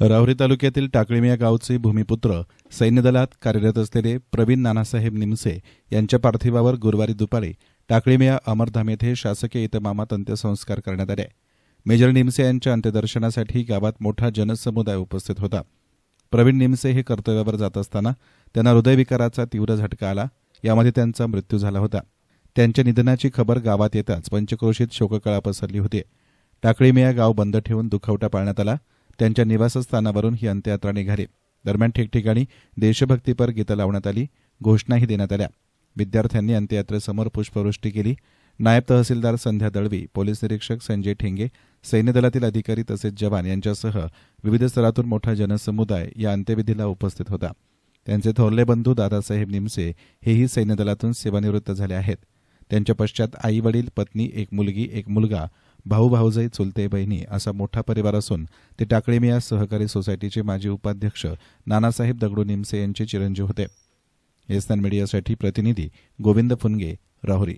राहुरी तालुक्यातील टाकळीम या गावचे भूमिपुत्र सैन्यदलात कार्यरत असलेले प्रवीण नानासाहेब निमसे यांच्या पार्थिवावर गुरुवारी दुपारी टाकळीमिया अमरधाम येथे शासकीय इतमामात अंत्यसंस्कार करण्यात आले. मेजर निमसे यांच्या अंत्यदर्शनासाठी गावात मोठा जनसमुदाय उपस्थित होता. प्रवीण निमसे हे कर्तव्यावर जात असताना त्यांना हृदयविकाराचा तीव्र झटका आला यामध्ये त्यांचा मृत्यू झाला होता. त्यांच्या निधनाची खबर गावात येताच पंचक्रोशीत शोककळा पसरली होती. टाकळीमिया गाव बंद ठेवून दुखवटा पाळण्यात आला. त्यांच्या निवासस्थानावरून ही अंत्ययात्रा निघाली. दरम्यान ठिकठिकाणी देशभक्तीपर गीतं लावण्यात आली घोषणाही देण्यात आल्या. विद्यार्थ्यांनी अंत्ययात्रेसमोर पुष्पवृष्टी केली. नायब तहसीलदार संध्या दळवी पोलीस निरीक्षक संजय ठेंगे सैन्यदलातील अधिकारी तसेच जवान यांच्यासह विविध स्तरातून मोठा जनसमुदाय या अंत्यविधीला उपस्थित होता. त्यांचे थोरले बंधू दादासाहेब निमसे हेही सैन्यदलातून सेवानिवृत्त झाले आहेत. त्यांच्या पश्चात आई वडील पत्नी एक मुलगी एक मुलगा भाऊ भाऊजाई चुलते बहिणी असा मोठा परिवार असून ते टाकळीमिया सहकारी सोसायटीचे माजी उपाध्यक्ष नानासाहेब दगडू निमसे यांचे चिरंजीव होते. एसनान मीडियासाठी प्रतिनिधी गोविंद फुनगे राहुरी.